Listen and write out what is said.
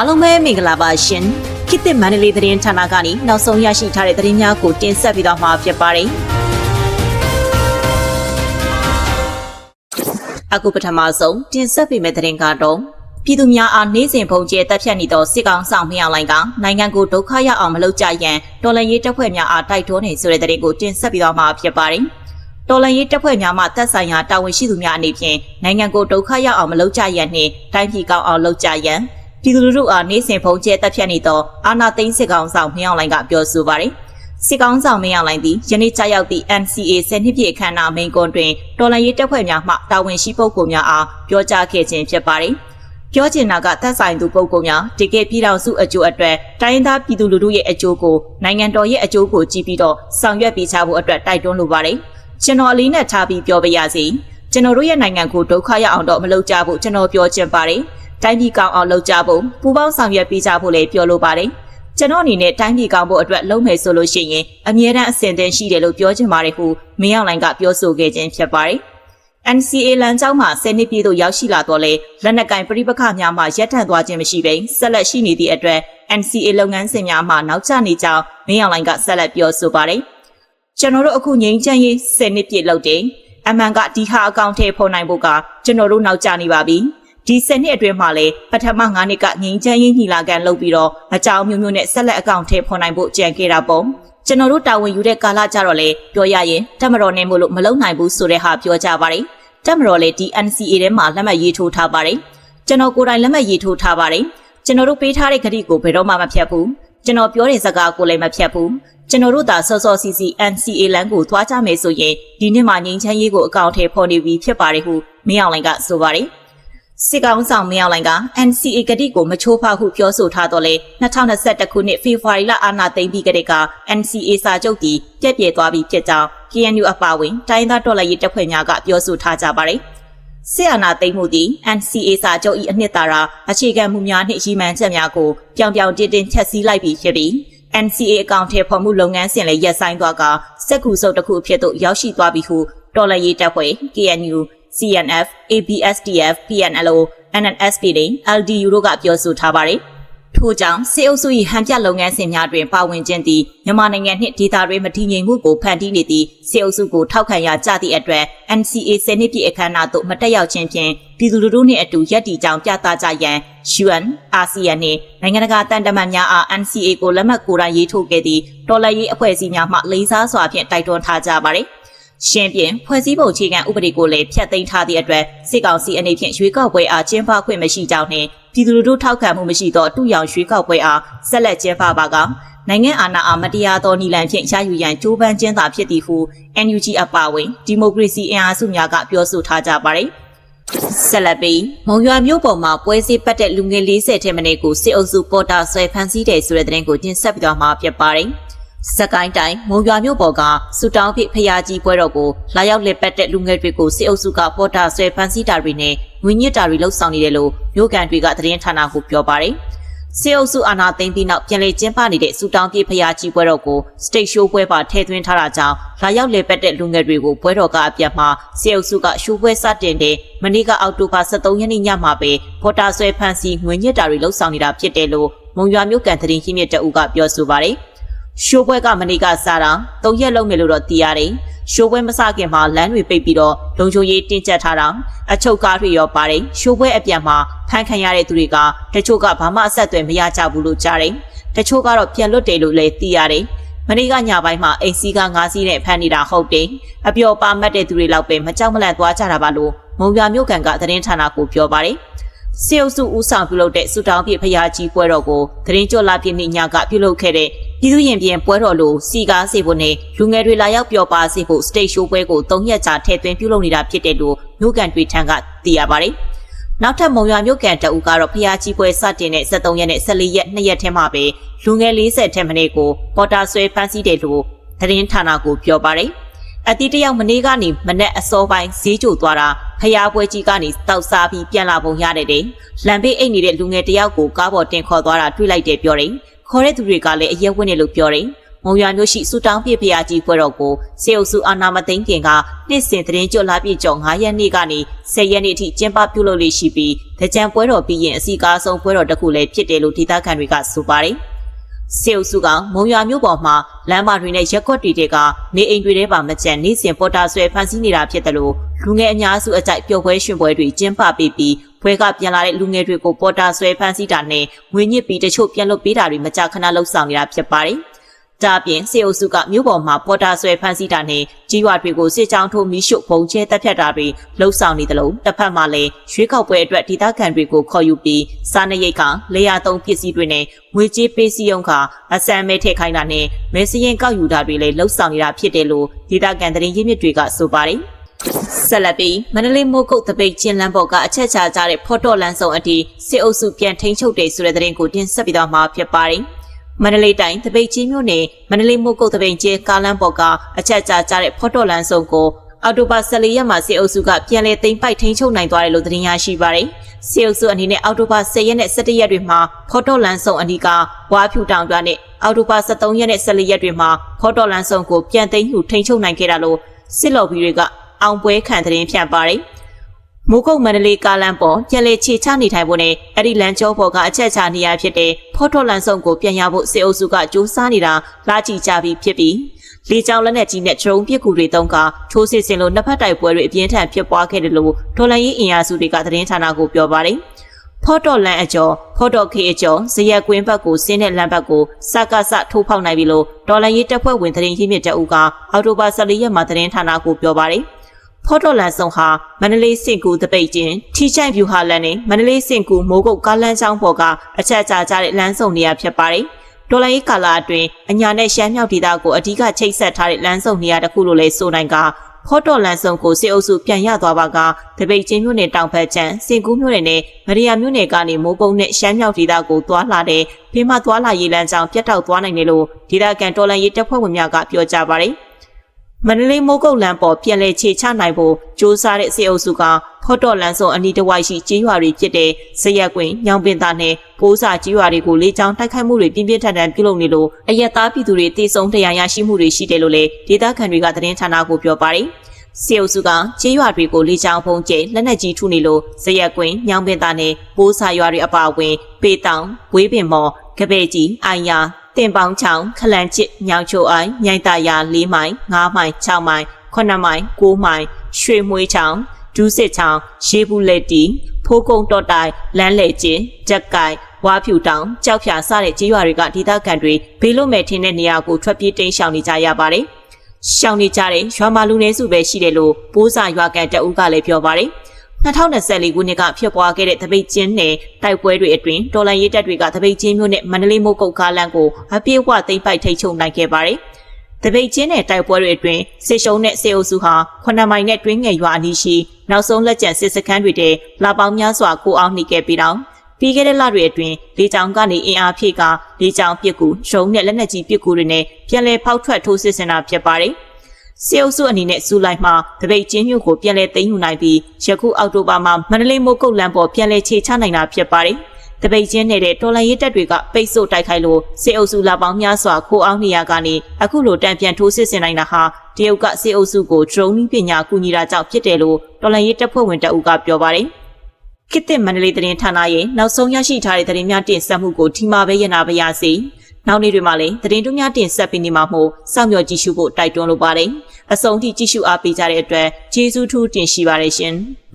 အားလုံးပဲမင်္ဂလာပါရှင်ခေတ်သစ်မန္တလေးသတင်းဌာနကနေနောက်ဆုံးရရှိထားတဲ့သတင်းများကိုတင်ဆက်ပေးသွားမှာဖြစ်ပါတယ်အခုပထမဆုံးတင်ဆက်ပေးမယ့်သတင်းကတော့ပြည်သူများအားနေ့စဉ်ဖုန်ကျဲတပ်ဖြတ်နေသောစစ်ကောင်ဆောင်မြောင်လိုင်းကနိုင်ငံကိုဒုက္ခရောက်အောင်မလုပ်ကြရန်တော်လှန်ရေးတပ်ဖွဲ့များအားတိုက်တွန်းနေဆိုတဲ့သတင်းကိုတင်ဆက်ပေးသွားမှာဖြစ်ပါတယ်တော်လန်ရေးတပ်ဖွဲ့များမှတပ်ဆိုင်ရာတာဝန်ရှိသူများအနေဖြင့်နိုင်ငံကိုဒုက္ခရောက်အောင်မလုပ်ကြရန်နှင့်တိုင်းပြည်ကောင်းအောင်လုပ်ကြရန် ပြည်သူလူထုအားနေ့စဉ်ဖုံးကျဲတပ်ဖြတ်နေသောအာဏာသိမ်းစစ်ကောင်ဆောင်မင်းအောင်လှိုင်ကပြောဆိုပါတယ်။စစ်ကောင်ဆောင်မင်းအောင်လှိုင်သည်ယနေ့ကြာရောက်သည့် NCA ဆယ်နှစ်ပြည့်အခမ်းအနားမိန့်ခွန်းတွင်တော်လန်ရေးတပ်ဖွဲ့များမှတာဝန်ရှိပုဂ္ဂိုလ်များအားပြောကြားခဲ့ခြင်းဖြစ်ပါတယ်။ပြောချင်တာကသက်ဆိုင်သူပုဂ္ဂိုလ်များတကယ်ပြည်တော်စုအကျိုးအတွက်တိုင်းရင်းသားပြည်သူလူထုရဲ့အကျိုးကိုနိုင်ငံတော်ရဲ့အကျိုးကိုကြည့်ပြီးတော့ဆောင်ရွက်ပေးချဖို့အတွက်တိုက်တွန်းလိုပါတယ်။ကျွန်တော်အလေးနဲ့ထားပြီးပြောပါရစေ။ကျွန်တော်တို့ရဲ့နိုင်ငံကိုဒုက္ခရောက်အောင်တော့မလုပ်ကြဘူးကျွန်တော်ပြောချင်ပါတယ်။ တိုင်းပြည်ကောင်းအောင်လုပ်ကြဖို့ပူးပေါင်းဆောင်ရွက်ပေးကြဖို့လည်းပြောလိုပါတယ်။ကျွန်တော်အနေနဲ့တိုင်းပြည်ကောင်းဖို့အတွက်လုပ်မယ်ဆိုလို့ရှိရင်အမြဲတမ်းအဆင်သင့်ရှိတယ်လို့ပြောချင်ပါတယ်ဟုမင်းအောင်လိုင်ကပြောဆိုခဲ့ခြင်းဖြစ်ပါတယ်။ NCA လမ်းကြောင်းမှာဆယ်နှစ်ပြည့်သို့ရောက်ရှိလာတော့လေလက်နက်ကင်ပြိပခများမှရပ်တန့်သွားခြင်းမရှိဘဲဆက်လက်ရှိနေသည့်အတွက် NCA လုပ်ငန်းစဉ်များမှနောက်ကျနေကြောင်းမင်းအောင်လိုင်ကဆက်လက်ပြောဆိုပါတယ်။ကျွန်တော်တို့အခုငြိမ်းချမ်းရေးဆယ်နှစ်ပြည့်လုပ်တယ်။အမှန်ကဒီဟာအကောင့်ထဲဖော်နိုင်ဖို့ကကျွန်တော်တို့နောက်ကျနေပါပြီ။ ဒီဆယ်နှစ်အတွင်းမှာလည်းပထမ9နှစ်ကငြိမ်းချမ်းရေးညီလာခံလုပ်ပြီးတော့အကြောင်းမျိုးမျိုးနဲ့ဆက်လက်အကောင့်ထဲဖော်နိုင်ဖို့ကြံခဲ့တာပေါ့။ကျွန်တော်တို့တာဝန်ယူတဲ့ကာလကြတော့လေပြောရရင်တက်မတော်နဲ့မို့လို့မလုံနိုင်ဘူးဆိုတဲ့ဟာပြောကြပါတယ်။တက်မတော်လေဒီ NCA ထဲမှာလက်မှတ်ရေးထိုးထားပါတယ်။ကျွန်တော်ကိုယ်တိုင်လက်မှတ်ရေးထိုးထားပါတယ်။ကျွန်တော်တို့ပေးထားတဲ့ကတိကိုဘယ်တော့မှမဖြတ်ဘူး။ကျွန်တော်ပြောတဲ့စကားကိုလည်းမဖြတ်ဘူး။ကျွန်တော်တို့သာစောစောစီစီ NCA လမ်းကိုသွားကြမယ်ဆိုရင်ဒီနှစ်မှာငြိမ်းချမ်းရေးကိုအကောင့်ထဲပေါ်နေပြီဖြစ်ပါတယ်ဟုမင်းအောင်လှိုင်ကဆိုပါတယ်။ စစ်ကောင်ဆောင်မင်းအောင်လှိုင်က NCA ကတိကိုမချိုးဖောက်ဟုပြောဆိုထားတော့လေ2021ခုနှစ်ဖေဖော်ဝါရီလအာဏာသိမ်းပြီးကတည်းက NCA စာချုပ်တီပြည့်ပြည့်သွားပြီဖြစ်ကြောင်း KNU အပါအဝင်တိုင်းသားတော်လှန်ရေးတပ်ဖွဲ့များကပြောဆိုထားကြပါတယ်။ဆီယနာသိမ့်မှုသည် NCA စာချုပ်၏အနှစ်သာရအခြေခံမှုများနှင့်ရည်မှန်းချက်များကိုပြောင်ပြောင်တင်းတင်းချက်စည်းလိုက်ပြီးဖြစ်ပြီး NCA အကောင့်ထဲပေါ်မှုလုပ်ငန်းစဉ်လည်းရပ်ဆိုင်းသွားကစက်ကူစုပ်တစ်ခုအဖြစ်သို့ရောက်ရှိသွားပြီဟုတော်လှန်ရေးတပ်ဖွဲ့ KNU CNF ABSDF PNLO NNSP နဲ့ LDU တို့ကပြောဆိုထားပါတယ်။ထို့ကြောင့်စေအုပ်စု၏ဟန်ပြလုပ်ငန်းစဉ်များတွင်ပါဝင်ခြင်းသည်မြန်မာနိုင်ငံနှင့်ဒေသတွင်မတည်ငြိမ်မှုကိုဖန်တီးနေသည့်စေအုပ်စုကိုထောက်ခံရကြသည့်အတွက် NCA ဆယ်နှစ်ပြည့်အခမ်းအနားသို့မတက်ရောက်ခြင်းဖြင့်ပြည်သူလူထုနှင့်အတူရပ်တည်ကြောင်းပြသကြရန် UN, ASEAN နှင့်နိုင်ငံတကာတန်တမန်များအား NCA ကိုလက်မှတ်ကိုယ်တိုင်ရေးထိုးခဲ့သည့်တော်လှန်ရေးအဖွဲ့အစည်းများမှလေးစားစွာဖြင့်တိုက်တွန်းထားကြပါသည်။ ရှင်းပြင်ဖွဲ့စည်းပုံအခြေခံဥပဒေကိုလည်းဖျက်သိမ်းထားသည့်အတွက်စစ်ကောင်စီအနေဖြင့်ရွေးကောက်ပွဲအားကျင်းပခွင့်မရှိကြောင်းနှင့်ပြည်သူလူထုထောက်ခံမှုမရှိသောအတူရောင်ရွေးကောက်ပွဲအားဆက်လက်ကျင်းပပါကနိုင်ငံအာဏာအားမတရားသောနည်းလမ်းဖြင့်ရယူရန်ကြိုးပမ်းခြင်းသာဖြစ်သည်ဟု NUG အပါအဝင်ဒီမိုကရေစီအင်အားစုများကပြောဆိုထားကြပါသည်ဆက်လက်ပြီးမုံရွာမြို့ပေါ်မှာပွဲစည်းပတ်တဲ့လူငယ်40ထဲမင်းကိုစစ်အုပ်စုပေါ်တာဆွဲဖမ်းဆီးတယ်ဆိုတဲ့သတင်းကိုတင်ဆက်ပြီးတော့မှာဖြစ်ပါတယ်။ စကိုင်းတိုင်းမုံရွာမြို့ပေါ်ကစူတောင်းဖိဖျားကြီးပွဲတော်ကိုလာရောက်လက်ပတ်တဲ့လူငယ်တွေကိုစစ်အုပ်စုကပေါ်တာဆွဲဖမ်းဆီးတာတွေနဲ့ငွေညစ်တာတွေလှုပ်ဆောင်နေတယ်လို့မြို့ကန်တွေကသတင်းဌာနကိုပြောပါတယ်။စေအုပ်စုအာဏာသိမ်းပြီးနောက်ပြန်လည်ကျင်းပနေတဲ့စူတောင်းပြေးဖျားကြီးပွဲတော်ကိုစတိတ်ရှိုးပွဲပါထည့်သွင်းထားတာကြောင့်လာရောက်လေပတ်တဲ့လူငယ်တွေကိုပွဲတော်ကအပြတ်မှာစေအုပ်စုကရှိုးပွဲစတင်တဲ့မနေ့ကအောက်တိုဘာ23ရက်နေ့ညမှာပဲပေါ်တာဆွဲဖမ်းဆီးငွေညစ်တာတွေလှုပ်ဆောင်နေတာဖြစ်တယ်လို့မုံရွာမြို့ကန်သတင်းရင်းမြစ်တအုပ်ကပြောဆိုပါတယ်။ ရှိုးပွဲကမနေ့ကစားတာ၃ရက်လုံးမယ်လို့တော့သိရတယ်။ရှိုးပွဲမစခင်မှာလမ်းတွေပိတ်ပြီးတော့လုံခြုံရေးတင်းကျပ်ထားတာအချုပ်ကားတွေရောပါတယ်ရှိုးပွဲအပြန်မှာဖမ်းခံရတဲ့သူတွေကတချို့ကဘာမှအဆက်အသွယ်မရကြဘူးလို့ကြားတယ်တချို့ကတော့ပြန်လွတ်တယ်လို့လည်းသိရတယ်မနေ့ကညပိုင်းမှာအိမ်စီးကငါးစီးနဲ့ဖမ်းနေတာဟုတ်တယ်အပျော်ပါမတ်တဲ့သူတွေလောက်ပဲမကြောက်မလန့်သွားကြတာပါလို့မုံပြမြို့ကန်ကသတင်းဌာနကိုပြောပါတယ်စေအုပ်စုဦးဆောင်ပြုလုပ်တဲ့စူတောင်းပြဖရာကြီးပွဲတော်ကိုသတင်းကြော်လာပြည့်နေ့ညကပြုလုပ်ခဲ့တဲ့ ပြည်သူရင်ပြင်ပွဲတော်လိုစီကားစေဖို့နဲ့လူငယ်တွေလာရောက်ပျော်ပါစေဖို့စတိတ်ရှိုးပွဲကို၃ရက်ကြာထည့်သွင်းပြုလုပ်နေတာဖြစ်တယ်လို့မြို့ကန်တွေထံကသိရပါတယ်။နောက်ထပ်မုံရွာမြို့ကန်တအူကတော့ဖျားကြီးပွဲစတင်တဲ့73ရက်နဲ့14ရက်2ရက်ထဲမှာပဲလူငယ်40ထက်မနည်းကိုပေါ်တာဆွဲဖမ်းဆီးတယ်လို့သတင်းဌာနကိုပြောပါတယ်။အတီးတယောက်မနေ့ကနေမနေ့အစောပိုင်းဈေးကြိုသွားတာဖျားပွဲကြီးကနေတောက်စားပြီးပြန်လာပုံရတယ်တဲ့။လမ်းဘေးအိတ်နေတဲ့လူငယ်တယောက်ကိုကားပေါ်တင်ခေါ်သွားတာတွေ့လိုက်တယ်ပြောတယ်။ ခေါ်တဲ့သူတွေကလည်းအရက်ဝင်းနေလို့ပြောတယ်မုံရွာမြို့ရှိစူတောင်းပြဖျားကြီးပွဲတော်ကိုစေအုပ်စုအာနာမသိန်းခင်ကနှစ်စဉ်သတင်းကြွလာပြည့်ကျော်9ရက်နေ့ကနေ10ရက်နေ့အထိကျင်းပပြုလုပ်လို့ရှိပြီးတကြံပွဲတော်ပြီးရင်အစီကားဆုံးပွဲတော်တစ်ခုလည်းဖြစ်တယ်လို့ဒေသခံတွေကဆိုပါတယ်။စေအုပ်စုကမုံရွာမြို့ပေါ်မှာလမ်းမတွေနဲ့ရက်ကွက်တွေတဲကနေအိမ်တွေထဲပါမကျန်နေစဉ်ပေါ်တာဆွဲဖန်ဆီးနေတာဖြစ်တယ်လို့လူငယ်အများစုအကြိုက်ပျော်ပွဲရွှင်ပွဲတွေကျင်းပပေးပြီး ဘွဲကပြန်လာတဲ့လူငယ်တွေကိုပေါ်တာဆွဲဖန်ဆီးတာနဲ့ငွေညစ်ပြီးတချို့ပြန်လွတ်ပေးတာတွေမကြာခဏလှုပ်ဆောင်နေတာဖြစ်ပါတယ်။ဒါပြင်စေအုပ်စုကမြို့ပေါ်မှာပေါ်တာဆွဲဖန်ဆီးတာနဲ့ကြီးရွာတွေကိုစစ်ကြောင်းထိုးမီးရှို့ပုံကျဲတပ်ဖြတ်တာတွေလှုပ်ဆောင်နေတယ်လို့တစ်ဖက်မှာလည်းရွေးကောက်ပွဲအတွက်ဒေသခံတွေကိုခေါ်ယူပြီးစားနပ်ရိတ်ကလေယာသုံးပစ္စည်းတွေနဲ့ငွေကြေးပေးစီးရုံကအစမ်းမဲထည့်ခိုင်းတာနဲ့မဲစရင်ကောက်ယူတာတွေလည်းလှုပ်ဆောင်နေတာဖြစ်တယ်လို့ဒေသခံသတင်းရင်းမြစ်တွေကဆိုပါတယ်။ ဆက်လက်ပြီးမန္တလေးမိုးကုတ်တပိတ်ချင်းလမ်းပေါ်ကအချက်ချာကြတဲ့ဖော်တော်လန်းဆောင်အတီစစ်အုပ်စုပြန်ထိန်းချုပ်တယ်ဆိုတဲ့သတင်းကိုတင်ဆက်ပြီးတော့မှာဖြစ်ပါတယ်။မန္တလေးတိုင်းတပိတ်ချင်းမြို့နယ်မန္တလေးမိုးကုတ်တပိတ်ချင်းကားလမ်းပေါ်ကအချက်ချာကြတဲ့ဖော်တော်လန်းဆောင်ကိုအော်တိုဘာ14ရက်မှာစစ်အုပ်စုကပြန်လည်သိမ်းပိုက်ထိန်းချုပ်နိုင်သွားတယ်လို့သတင်းရရှိပါတယ်။စစ်အုပ်စုအနေနဲ့အော်တိုဘာ10ရက်နဲ့17ရက်တွေမှာဖော်တော်လန်းဆောင်အနီးကဝါဖြူတောင်တွနဲ့အော်တိုဘာ13ရက်နဲ့14ရက်တွေမှာဖော်တော်လန်းဆောင်ကိုပြန်သိမ်းယူထိန်းချုပ်နိုင်ခဲ့တာလို့စစ်လော်ဘီတွေက အောင်ပွဲခံသတင်းဖြန့်ပါတယ်။မိုးကုတ်မန္တလေးကားလမ်းပေါ်ပြန်လည်ခြေချနေထိုင်ဖို့နဲ့အဲ့ဒီလမ်းကျောပေါ်ကအချက်ချနေရဖြစ်တဲ့ဖော့ထော်လန်ဆောင်ကိုပြန်ရဖို့စေအုပ်စုကစူးစမ်းနေတာလာကြည့်ကြပြီးဖြစ်ပြီးလေကြောင်းလက်နက်ကြီးနဲ့ဒရုန်းပစ်ကူတွေတုံးကထိုးစစ်ဆင်လို့နှစ်ဖက်တိုက်ပွဲတွေအပြင်းထန်ဖြစ်ပွားခဲ့တယ်လို့ဒေါ်လာရေးအင်အားစုတွေကသတင်းဌာနကိုပြောပါတယ်။ဖော့တော်လန်အကျော်ဖော့တော်ခေအကျော်ဇရက်ကွင်းဘက်ကိုဆင်းတဲ့လမ်းဘက်ကိုစကစထိုးဖောက်နိုင်ပြီလို့ဒေါ်လာရေးတပ်ဖွဲ့ဝင်သတင်းရင်းမြစ်တအုပ်ကအော်တိုဘာ14ရက်မှာသတင်းဌာနကိုပြောပါတယ်။ ဖော့တော်လန်ဆောင်ဟာမန္တလေးစင်ကူတပိတ်ချင်းထီချိုင်ဗျူဟာလန်နဲ့မန္တလေးစင်ကူမိုးကုတ်ကားလမ်းချောင်းပေါ်ကအချက်အချာကြတဲ့လမ်းဆောင်နေရာဖြစ်ပါတယ်။ဒေါ်လာရေးကာလာအတွင်းအညာနဲ့ရှမ်းမြောက်ဒေသကိုအဓိကချိတ်ဆက်ထားတဲ့လမ်းဆောင်နေရာတစ်ခုလို့လည်းဆိုနိုင်ကဖော့တော်လန်ဆောင်ကိုစစ်အုပ်စုပြန်ရသွားပါကတပိတ်ချင်းမြို့နယ်တောင်ဘက်ချမ်းစင်ကူးမြို့နယ်နဲ့မရိယာမြို့နယ်ကနေမိုးပုံနဲ့ရှမ်းမြောက်ဒေသကိုသွားလာတဲ့ဖေးမသွားလာရေးလမ်းကြောင်းပြတ်တောက်သွားနိုင်တယ်လို့ဒေသခံတော်လန်ရေးတပ်ဖွဲ့ဝင်များကပြောကြပါတယ်။ မန္တလေးမိုးကုတ်လမ်းပေါ်ပြန်လည်ခြေချနိုင်ဖို့စ조사တဲ့စေအုပ်စုကဖော့တော်လမ်းစုံအနီးတစ်ဝိုက်ရှိကြေးရွာတွေဖြစ်တဲ့ဇရက်ကွင်းညောင်ပင်သားနဲ့ပိုးစာကြေးရွာတွေကိုလေကြောင်းတိုက်ခိုက်မှုတွေပြင်းပြင်းထန်ထန်ပြုလုပ်နေလို့အရက်သားပြည်သူတွေတေဆုံးတရားရရှိမှုတွေရှိတယ်လို့လည်းဒေသခံတွေကသတင်းဌာနကိုပြောပါတယ်။စေအုပ်စုကကြေးရွာတွေကိုလေကြောင်းဖုံးကျဲလက်နက်ကြီးထုနေလို့ဇရက်ကွင်းညောင်ပင်သားနဲ့ပိုးစာရွာတွေအပါအဝင် ပေတောင်ဝေးပင်မော်ကပဲကြီးအိုင်ယာ တင်ပေါင်းချောင်းခလန်ချစ်ညောင်ချိုအိုင်မြိုင်တာယာ၄မိုင်၅မိုင်6မိုင်9မိုင်9မိုင်ရွှေမွေးချောင်းဒူးစစ်ချောင်းရေဘူးလက်တီဖိုးကုံတော်တိုင်လမ်းလေကျင်းကြက်ကိုင်ဝါဖြူတောင်ကြောက်ဖြာစတဲ့ကြေးရွာတွေကဒေသခံတွေဘေးလွတ်မဲ့ထင်းတဲ့နေရာကိုထွက်ပြေးတိမ်းရှောင်နေကြရပါတယ်။ရှောင်နေကြတဲ့ရွာမာလူနေစုပဲရှိတယ်လို့ပိုးစာရွာကန်တအူးကလည်းပြောပါတယ်။ 2024ခုနှစ်ကဖြစ်ပွားခဲ့တဲ့တပိတ်ချင်းနယ်တိုက်ပွဲတွေအတွင်းတော်လန်ရေးတပ်တွေကတပိတ်ချင်းမျိုးနဲ့မန္တလေးမိုးကုတ်ကားလမ်းကိုအပြည့်အဝသိမ်းပိုက်ထိချုပ်နိုင်ခဲ့ပါတယ်။တပိတ်ချင်းနယ်တိုက်ပွဲတွေအတွင်းစစ်ရှုံးတဲ့စေအုပ်စုဟာ9မိုင်နဲ့တွင်းငယ်ရွာအနီးရှိနောက်ဆုံးလက်ကျန်စစ်စခန်းတွေထဲလာပေါင်းများစွာကိုအောင်နှိခဲ့ပြီးတော့ပြီးခဲ့တဲ့လတွေအတွင်းလေကြောင်းကနေအင်အားဖြည့်ကလေကြောင်းပစ်ကူရုံးနဲ့လက်နက်ကြီးပစ်ကူတွေနဲ့ပြန်လည်ဖောက်ထွက်ထိုးစစ်ဆင်တာဖြစ်ပါတယ်။ စေအုပ်စုအနေနဲ့စူလိုက်မှာတပိတ်ချင်းမြို့ကိုပြန်လည်သိမ်းယူနိုင်ပြီးယခုအောက်တိုဘာမှာမန္တလေးမိုးကုတ်လမ်းပေါ်ပြန်လည်ခြေချနိုင်တာဖြစ်ပါတယ်။တပိတ်ချင်းနေတဲ့တော်လန်ရေးတပ်တွေကပိတ်ဆို့တိုက်ခိုက်လို့စေအုပ်စုလာပေါင်းများစွာခိုးအောင်နေရကနေအခုလိုတံပြန်ထိုးစစ်ဆင်နိုင်တာဟာတရုတ်ကစေအုပ်စုကိုဒရုန်းပညာကူညီတာကြောင့်ဖြစ်တယ်လို့တော်လန်ရေးတပ်ဖွဲ့ဝင်တအုပ်ကပြောပါတယ်။ခေတ်သစ်မန္တလေးသတင်းဌာနရဲ့နောက်ဆုံးရရှိထားတဲ့သတင်းများတင်ဆက်မှုကိုဒီမှာပဲရနာပါရစေ။ နောက်နေ့တွေမှာလည်းသတင်းတူးများတင်ဆက်ပေးနေမှာမို့စောင့်မျှော်ကြည့်ရှုဖို့တိုက်တွန်းလိုပါတယ်။အဆုံးထိကြည့်ရှုအားပေးကြတဲ့အတွက်ကျေးဇူးထူးတင်ရှိပါတယ်ရှင်။